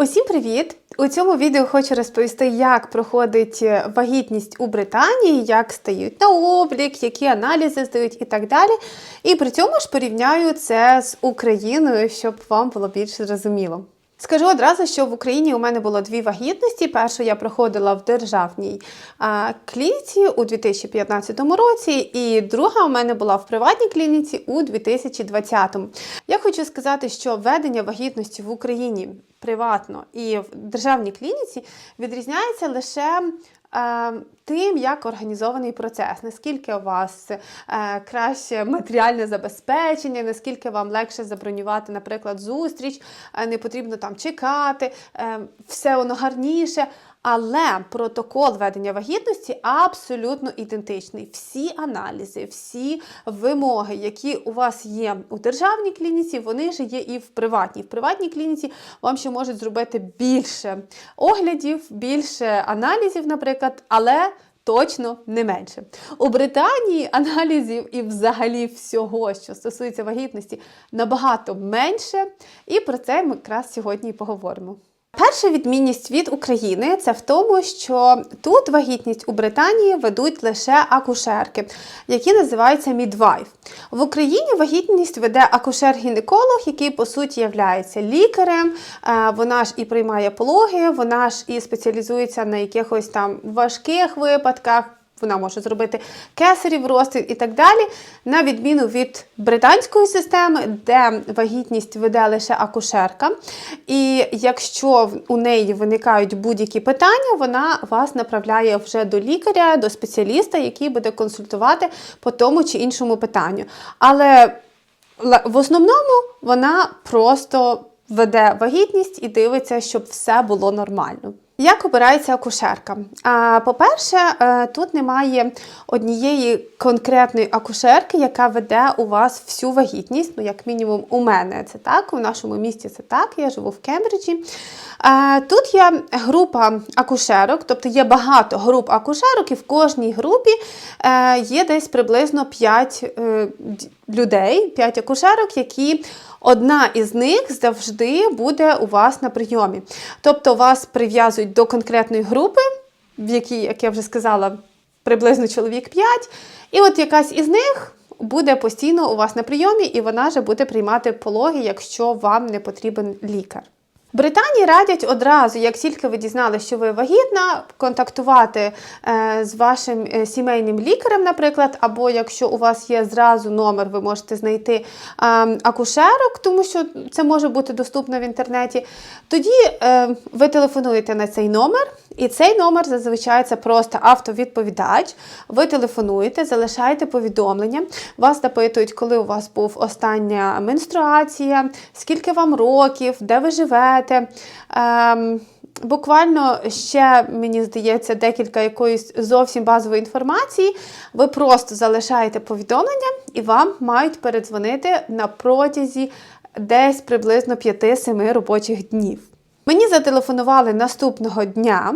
Усім привіт! У цьому відео хочу розповісти, як проходить е, вагітність у Британії, як стають на облік, які аналізи здають і так далі. І при цьому ж порівняю це з Україною, щоб вам було більш зрозуміло. Скажу одразу, що в Україні у мене було дві вагітності. Першу я проходила в державній клініці у 2015 році, і друга у мене була в приватній клініці у 2020. Я хочу сказати, що ведення вагітності в Україні приватно і в державній клініці відрізняється лише тим, як організований процес, наскільки у вас е, краще матеріальне забезпечення, наскільки вам легше забронювати, наприклад, зустріч, е, не потрібно там чекати, е, все воно гарніше. Але протокол ведення вагітності абсолютно ідентичний. Всі аналізи, всі вимоги, які у вас є у державній клініці, вони ж є і в приватній. В приватній клініці вам ще можуть зробити більше оглядів, більше аналізів, наприклад, але. Точно не менше. У Британії аналізів і взагалі всього, що стосується вагітності, набагато менше. І про це ми якраз сьогодні і поговоримо. Перша відмінність від України це в тому, що тут вагітність у Британії ведуть лише акушерки, які називаються мідвайф. В Україні вагітність веде акушер-гінеколог, який по суті являється лікарем. Е, Вона ж і приймає пологи, вона ж і спеціалізується на якихось там важких випадках. Вона може зробити кесарів, розтин і так далі, на відміну від британської системи, де вагітність веде лише акушерка. І якщо у неї виникають будь-які питання, вона вас направляє вже до лікаря, до спеціаліста, який буде консультувати по тому чи іншому питанню. Але в основному вона просто веде вагітність і дивиться, щоб все було нормально. Як обирається акушерка? По-перше, е, тут немає однієї конкретної акушерки, яка веде у вас всю вагітність. Ну, як мінімум, у мене це так, у нашому місті це так, я живу в Кембриджі. Тут є група акушерок, тобто є багато груп акушерок, і в кожній групі е, є десь приблизно 5 е, людей, 5 акушерок, які Одна із них завжди буде у вас на прийомі. Тобто вас прив'язують до конкретної групи, в якій, як я вже сказала, приблизно чоловік 5. І от якась із них буде постійно у вас на прийомі, і вона вже буде приймати пологи, якщо вам не потрібен лікар. Британії радять одразу, як тільки ви дізналися, що ви вагітна, контактувати е, з вашим е, сімейним лікарем, наприклад, або якщо у вас є зразу номер, ви можете знайти е, акушерок, тому що це може бути доступно в інтернеті. Тоді е, ви телефонуєте на цей номер, і цей номер зазвичай це просто автовідповідач. Ви телефонуєте, залишаєте повідомлення, вас запитують, коли у вас був остання менструація, скільки вам років, де ви живете. Ем, Буквально ще, мені здається, декілька якоїсь зовсім базової інформації. Ви просто залишаєте повідомлення і вам мають передзвонити на протязі десь приблизно 5-7 робочих днів. Мені зателефонували наступного дня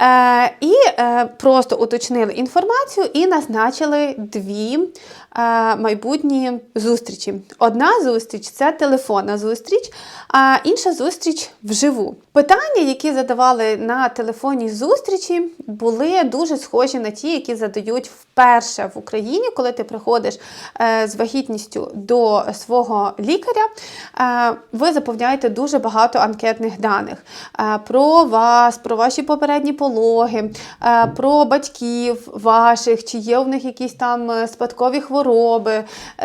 е, і е, просто уточнили інформацію і назначили дві е, майбутні зустрічі. Одна зустріч це телефонна зустріч, а інша зустріч вживу. Питання, які задавали на телефонній зустрічі, були дуже схожі на ті, які задають вперше в Україні, коли ти приходиш е, з вагітністю до свого лікаря. Е, ви заповняєте дуже багато анкетних даних е, про вас, про ваші попередні пологи, е, про батьків ваших, чи є у них якісь там е, спадкові хвороби,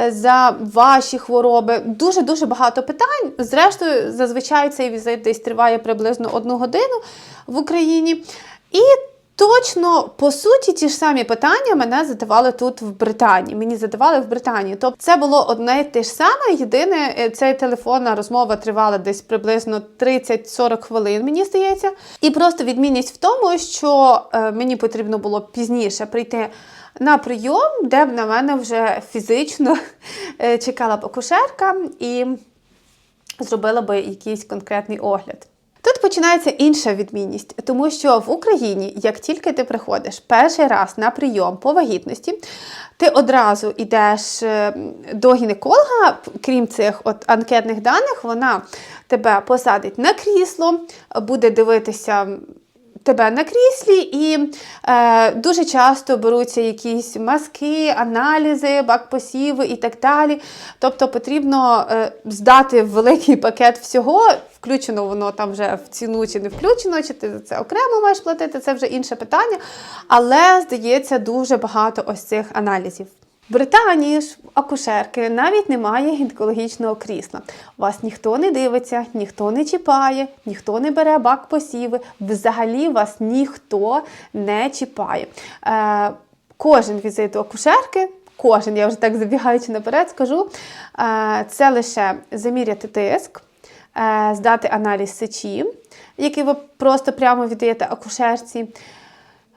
за ваші хвороби. Дуже дуже багато питань. Зрештою, зазвичай цей візит десь триває приблизно одну годину в Україні. І Точно, по суті, ті ж самі питання мене задавали тут в Британії. Мені задавали в Британії. Тобто це було одне і те ж саме. Єдине, е, ця телефонна розмова тривала десь приблизно 30-40 хвилин, мені здається. І просто відмінність в тому, що е, мені потрібно було пізніше прийти на прийом, де б на мене вже фізично е, чекала б акушерка і зробила би якийсь конкретний огляд. Починається інша відмінність, тому що в Україні, як тільки ти приходиш перший раз на прийом по вагітності, ти одразу йдеш е, до гінеколога, крім цих от анкетних даних, вона тебе посадить на крісло, буде дивитися тебе на кріслі, і е, дуже часто беруться якісь мазки, аналізи, бакпосіви і так далі. Тобто потрібно е, здати великий пакет всього, включено воно там вже в ціну чи не включено, чи ти за це окремо маєш платити, це вже інше питання. Але здається, дуже багато ось цих аналізів. Британії ж акушерки навіть немає гінекологічного крісла. Вас ніхто не дивиться, ніхто не чіпає, ніхто не бере бак посіви. Взагалі вас ніхто не чіпає. Е, кожен візит до акушерки. Кожен, я вже так забігаючи наперед, скажу, е, це лише заміряти тиск, е, здати аналіз сечі, який ви просто прямо віддаєте акушерці.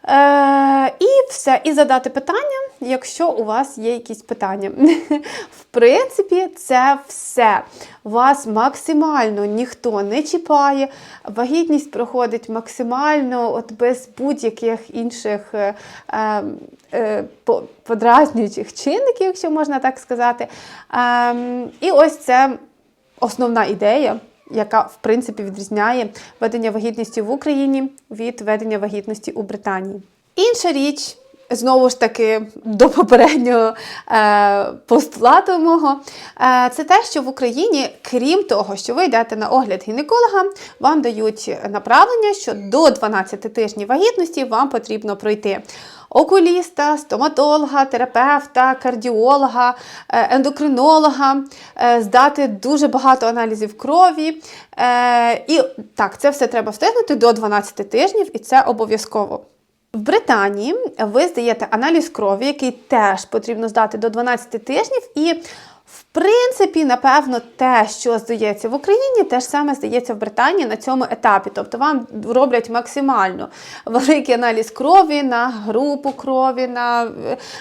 Е, і все, і задати питання, якщо у вас є якісь питання. В принципі, це все. Вас максимально ніхто не чіпає, вагітність проходить максимально от без будь-яких інших е, е, е, подразнюючих чинників, якщо можна так сказати. Е, і ось це основна ідея яка в принципі відрізняє ведення вагітності в Україні від ведення вагітності у Британії. Інша річ. Знову ж таки, до попереднього е, постулату мого, е, це те, що в Україні, крім того, що ви йдете на огляд гінеколога, вам дають направлення, що до 12 тижнів вагітності вам потрібно пройти окуліста, стоматолога, терапевта, кардіолога, е, ендокринолога, здати дуже багато аналізів крові. І так, це все треба встигнути до 12 тижнів, і це обов'язково. В Британії ви здаєте аналіз крові, який теж потрібно здати до 12 тижнів, і в принципі, напевно, те, що здається в Україні, те ж саме здається в Британії на цьому етапі. Тобто вам роблять максимально великий аналіз крові на групу крові, на,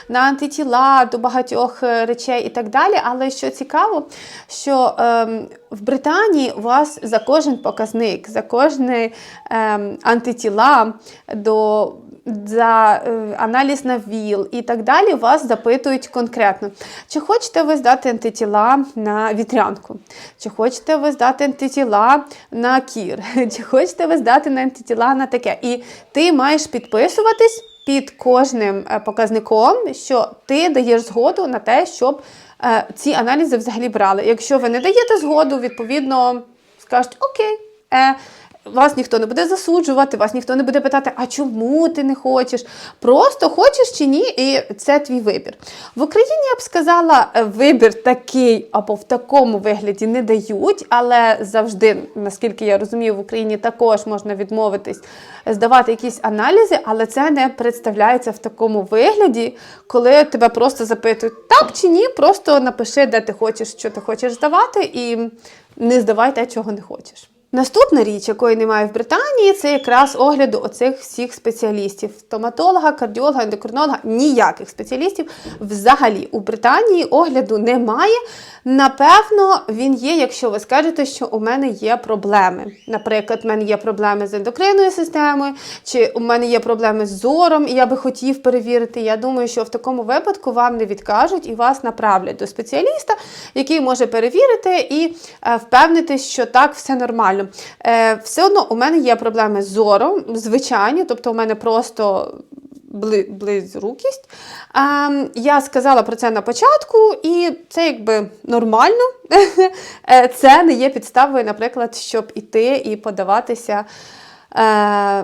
на антитіла до багатьох е, речей і так далі. Але що цікаво, що ем, в Британії у вас за кожен показник, за кожне ем, антитіла до за е, аналіз на ВІЛ і так далі, вас запитують конкретно, чи хочете ви здати антитіла на вітрянку, чи хочете ви здати антитіла на кір, чи хочете ви здати на антитіла на таке. І ти маєш підписуватись під кожним е, показником, що ти даєш згоду на те, щоб е, ці аналізи взагалі брали. Якщо ви не даєте згоду, відповідно скажуть окей. Е, вас ніхто не буде засуджувати, вас ніхто не буде питати, а чому ти не хочеш? Просто хочеш чи ні, і це твій вибір. В Україні я б сказала, е, вибір такий або в такому вигляді не дають, але завжди, наскільки я розумію, в Україні також можна відмовитись здавати якісь аналізи, але це не представляється в такому вигляді, коли тебе просто запитують так чи ні, просто напиши, де ти хочеш, що ти хочеш здавати, і не здавай те, чого не хочеш. Наступна річ, якої немає в Британії, це якраз огляду оцих всіх спеціалістів: стоматолога, кардіолога, ендокринолога, ніяких спеціалістів взагалі у Британії огляду немає. Напевно, він є, якщо ви скажете, що у мене є проблеми. Наприклад, у мене є проблеми з ендокринною системою, чи у мене є проблеми з зором, і я би хотів перевірити. Я думаю, що в такому випадку вам не відкажуть і вас направлять до спеціаліста, який може перевірити і е, впевнитись, що так все нормально. Е, все одно у мене є проблеми з зором, звичайні, тобто у мене просто бли- близрукість. Ем, я сказала про це на початку, і це якби нормально. Е, Це не є підставою, наприклад, щоб іти і подаватися. Е,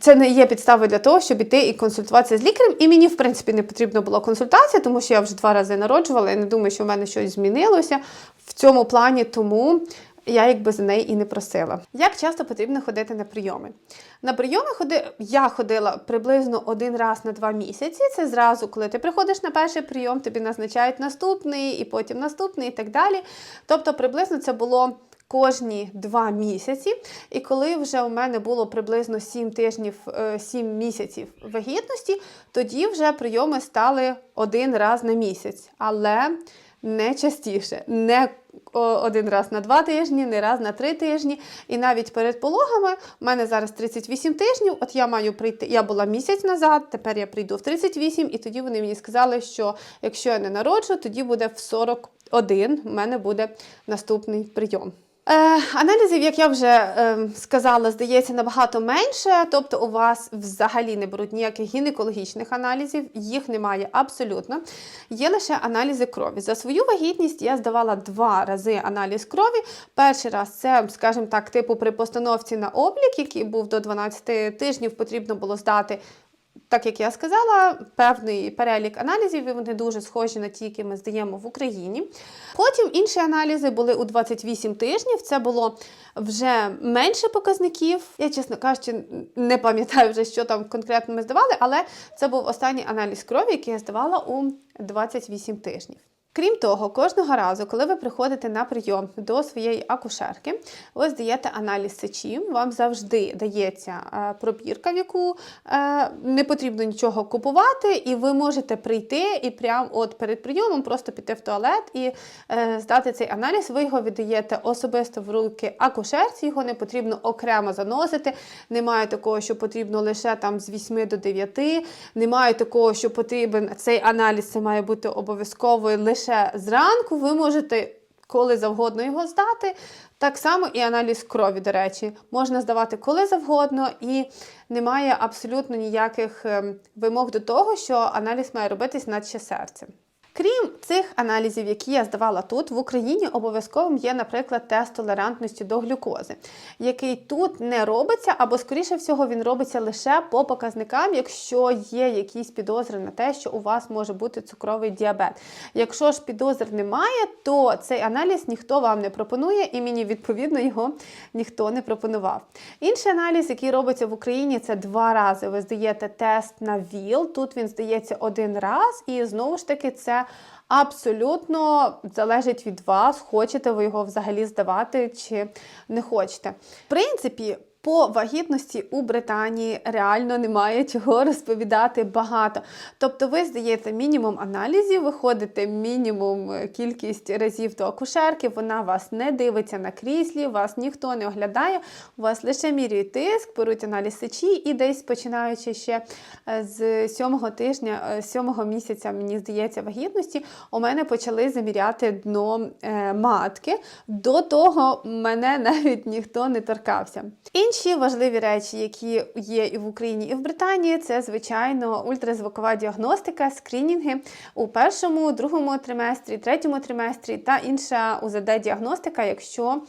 це не є підставою для того, щоб іти і консультуватися з лікарем. І мені, в принципі, не потрібна була консультація, тому що я вже два рази народжувала. Я не думаю, що в мене щось змінилося в цьому плані, тому я якби за неї і не просила. Як часто потрібно ходити на прийоми? На прийоми ходи... я ходила приблизно один раз на два місяці. Це зразу, коли ти приходиш на перший прийом, тобі назначають наступний, і потім наступний, і так далі. Тобто, приблизно це було. Кожні два місяці, і коли вже у мене було приблизно 7 тижнів, 7 місяців вагітності, тоді вже прийоми стали один раз на місяць. Але не частіше, не один раз на два тижні, не раз на три тижні. І навіть перед пологами в мене зараз 38 тижнів. От я маю прийти. Я була місяць назад, тепер я прийду в 38, і тоді вони мені сказали, що якщо я не народжу, тоді буде в 41 в мене буде наступний прийом. Е, аналізів, як я вже е, сказала, здається набагато менше. Тобто, у вас взагалі не беруть ніяких гінекологічних аналізів, їх немає абсолютно. Є лише аналізи крові. За свою вагітність я здавала два рази аналіз крові. Перший раз це, скажімо так, типу при постановці на облік, який був до 12 тижнів, потрібно було здати так як я сказала, певний перелік аналізів і вони дуже схожі на ті, які ми здаємо в Україні. Потім інші аналізи були у 28 тижнів. Це було вже менше показників. Я, чесно кажучи, не пам'ятаю вже, що там конкретно ми здавали, але це був останній аналіз крові, який я здавала у 28 тижнів. Крім того, кожного разу, коли ви приходите на прийом до своєї акушерки, ви здаєте аналіз сечі, вам завжди дається е, пробірка, в яку е, не потрібно нічого купувати, і ви можете прийти і прямо от перед прийомом просто піти в туалет і е, здати цей аналіз. Ви його віддаєте особисто в руки акушерці, його не потрібно окремо заносити. Немає такого, що потрібно лише там з 8 до 9, немає такого, що потрібен цей аналіз, це має бути обов'язково лише лише зранку, ви можете коли завгодно його здати. Так само і аналіз крові, до речі, можна здавати коли завгодно, і немає абсолютно ніяких ем, вимог до того, що аналіз має робитись наче серцем. Крім цих аналізів, які я здавала тут, в Україні обов'язковим є, наприклад, тест толерантності до глюкози, який тут не робиться, або, скоріше всього, він робиться лише по показникам, якщо є якісь підозри на те, що у вас може бути цукровий діабет. Якщо ж підозр немає, то цей аналіз ніхто вам не пропонує, і мені відповідно його ніхто не пропонував. Інший аналіз, який робиться в Україні, це два рази. Ви здаєте тест на ВІЛ. Тут він здається один раз, і знову ж таки, це абсолютно залежить від вас, хочете ви його взагалі здавати чи не хочете. В принципі, по вагітності у Британії реально немає чого розповідати багато. Тобто ви здаєте мінімум аналізів, виходите мінімум е, кількість разів до акушерки, вона вас не дивиться на кріслі, вас ніхто не оглядає, у вас лише міряють тиск, беруть аналіз сечі і десь починаючи ще е, з сьомого тижня, е, сьомого місяця, мені здається, вагітності, у мене почали заміряти дно матки. До того мене навіть ніхто не торкався. Важливі речі, які є і в Україні, і в Британії, це звичайно ультразвукова діагностика, скринінги у першому, другому триместрі, третьому триместрі та інша УЗД-діагностика, якщо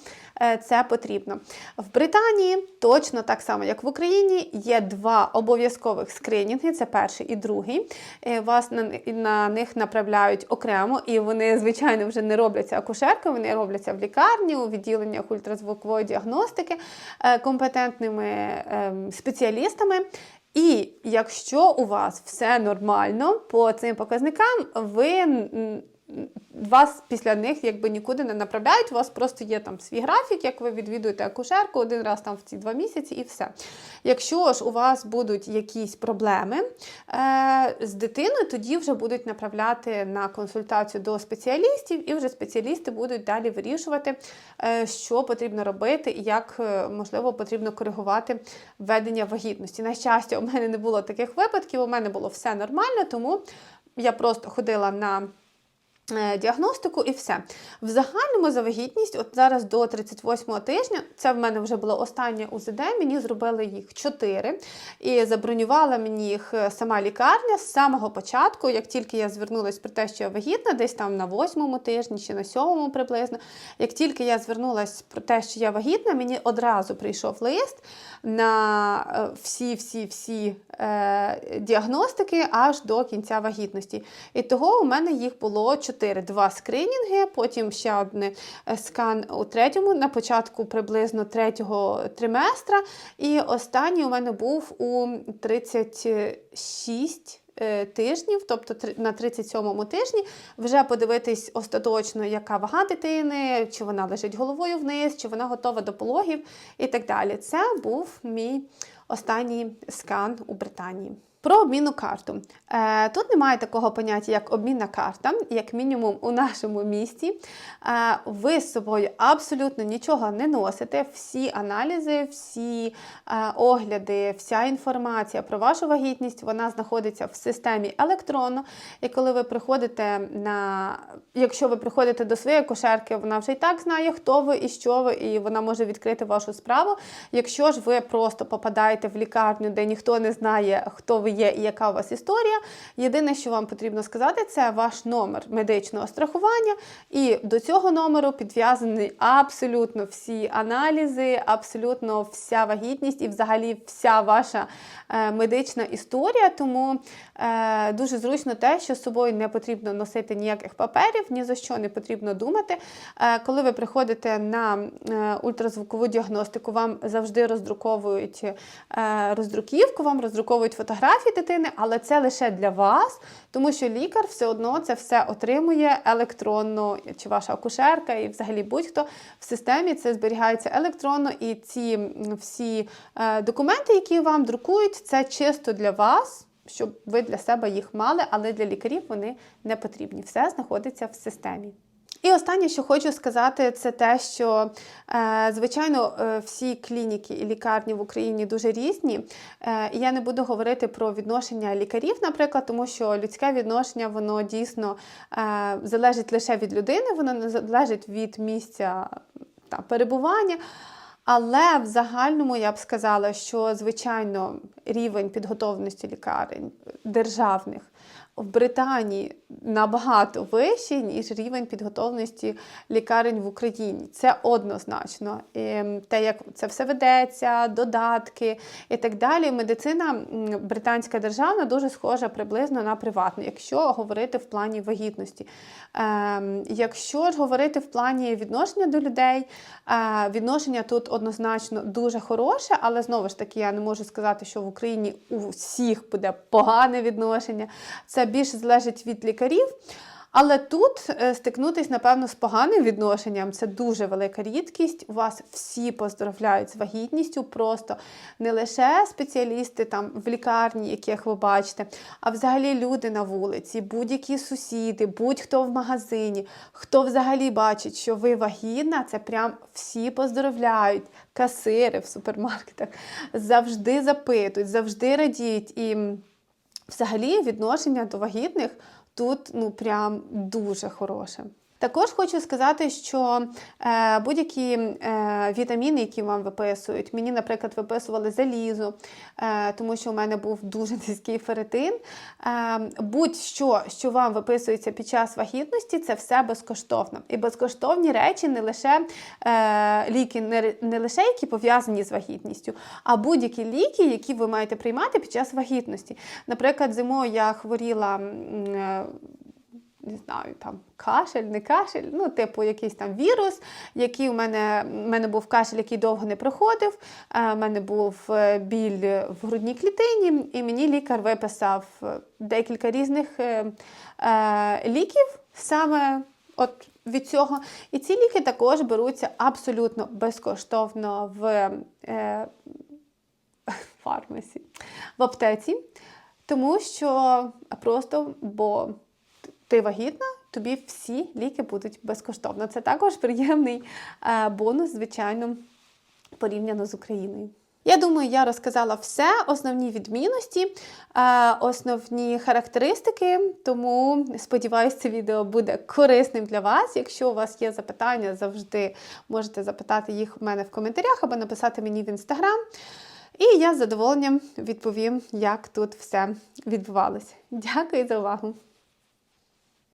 це потрібно. В Британії точно так само, як в Україні, є два обов'язкових скринінги: це перший і другий. Е, вас на, на них направляють окремо, і вони, звичайно, вже не робляться акушерками, вони робляться в лікарні, у відділеннях ультразвукової діагностики е, компетентними ем, спеціалістами. І якщо у вас все нормально по цим показникам, ви вас після них якби нікуди не направляють. У вас просто є там свій графік, як ви відвідуєте акушерку один раз там в ці два місяці, і все. Якщо ж у вас будуть якісь проблеми е, з дитиною, тоді вже будуть направляти на консультацію до спеціалістів, і вже спеціалісти будуть далі вирішувати, е, що потрібно робити і як е, можливо потрібно коригувати введення вагітності. На щастя, у мене не було таких випадків, у мене було все нормально, тому я просто ходила на. Е, діагностику і все. В загальному за вагітність, от зараз до 38 го тижня, це в мене вже було останнє УЗД, мені зробили їх 4. І забронювала мені їх е, сама лікарня з самого початку, як тільки я звернулася про те, що я вагітна, десь там на 8-му тижні чи на 7 приблизно. Як тільки я звернулася про те, що я вагітна, мені одразу прийшов лист на всі-всі-всі е, діагностики аж до кінця вагітності. І того у мене їх було 4. 4 два скринінги, потім ще один е, скан у третьому, на початку приблизно третього триместра. І останній у мене був у 36 е, тижнів, тобто на 37-му тижні, вже подивитись остаточно, яка вага дитини, чи вона лежить головою вниз, чи вона готова до пологів і так далі. Це був мій останній скан у Британії. Про обмінну карту. Е, Тут немає такого поняття, як обмінна карта, як мінімум у нашому місті. Е, Ви з собою абсолютно нічого не носите. Всі аналізи, всі е, огляди, вся інформація про вашу вагітність вона знаходиться в системі електронно. І коли ви приходите на, якщо ви приходите до своєї кошерки, вона вже і так знає, хто ви і що ви, і вона може відкрити вашу справу. Якщо ж ви просто попадаєте в лікарню, де ніхто не знає, хто ви є і яка у вас історія, єдине, що вам потрібно сказати, це ваш номер медичного страхування, і до цього номеру підв'язані абсолютно всі аналізи, абсолютно вся вагітність і взагалі вся ваша е, медична історія. Тому е, дуже зручно те, що з собою не потрібно носити ніяких паперів, ні за що не потрібно думати. Е, коли ви приходите на ультразвукову діагностику, вам завжди роздруковують роздруківку, вам роздруковують фотографії дитини, але це лише для вас, тому що лікар все одно це все отримує електронно, чи ваша акушерка, і взагалі будь-хто в системі це зберігається електронно, і ці всі е, документи, які вам друкують, це чисто для вас. Щоб ви для себе їх мали, але для лікарів вони не потрібні. Все знаходиться в системі. І останнє, що хочу сказати, це те, що е, звичайно е, всі клініки і лікарні в Україні дуже різні. Е, я не буду говорити про відношення лікарів, наприклад, тому що людське відношення воно дійсно залежить лише від людини, воно не залежить від місця та, перебування. Але в загальному я б сказала, що звичайно рівень підготовленості лікарень державних в Британії набагато вищий, ніж рівень підготовленості лікарень в Україні. Це однозначно. І те, як це все ведеться, додатки і так далі. Медицина британська державна дуже схожа приблизно на приватну, якщо говорити в плані вагітності. Ем, Якщо ж говорити в плані відношення до людей, е, відношення тут однозначно дуже хороше, але знову ж таки я не можу сказати, що в Україні у всіх буде погане відношення. Це більше залежить від лікарів. Але тут е, стикнутись, напевно, з поганим відношенням це дуже велика рідкість. У вас всі поздравляють з вагітністю, просто не лише спеціалісти там в лікарні, яких ви бачите, а взагалі люди на вулиці, будь-які сусіди, будь-хто в магазині, хто взагалі бачить, що ви вагітна, це прям всі поздравляють. Касири в супермаркетах завжди запитують, завжди радіють. І взагалі відношення до вагітних тут ну прям дуже хороше. Також хочу сказати, що е, будь-які е, вітаміни, які вам виписують, мені, наприклад, виписували залізо, е, тому що у мене був дуже низький ферритин. Будь-що, що вам виписується під час вагітності, це все безкоштовно. І безкоштовні речі не лише ліки, не лише які пов'язані з вагітністю, а будь-які ліки, які ви маєте приймати під час вагітності. Наприклад, зимою я хворіла. Е, не знаю, там кашель, не кашель, ну, типу, якийсь там вірус, який у мене, у мене був кашель, який довго не проходив. У мене був е, біль в грудній клітині, і мені лікар виписав е, декілька різних е, е, ліків саме от від цього. І ці ліки також беруться абсолютно безкоштовно в е, фармасі, в аптеці. Тому що просто, бо ти вагітна, тобі всі ліки будуть безкоштовно. Це також приємний е, бонус, звичайно, порівняно з Україною. Я думаю, я розказала все, основні відмінності, е, основні характеристики. Тому сподіваюся, це відео буде корисним для вас. Якщо у вас є запитання, завжди можете запитати їх у мене в коментарях або написати мені в інстаграм. І я з задоволенням відповім, як тут все відбувалося. Дякую за увагу!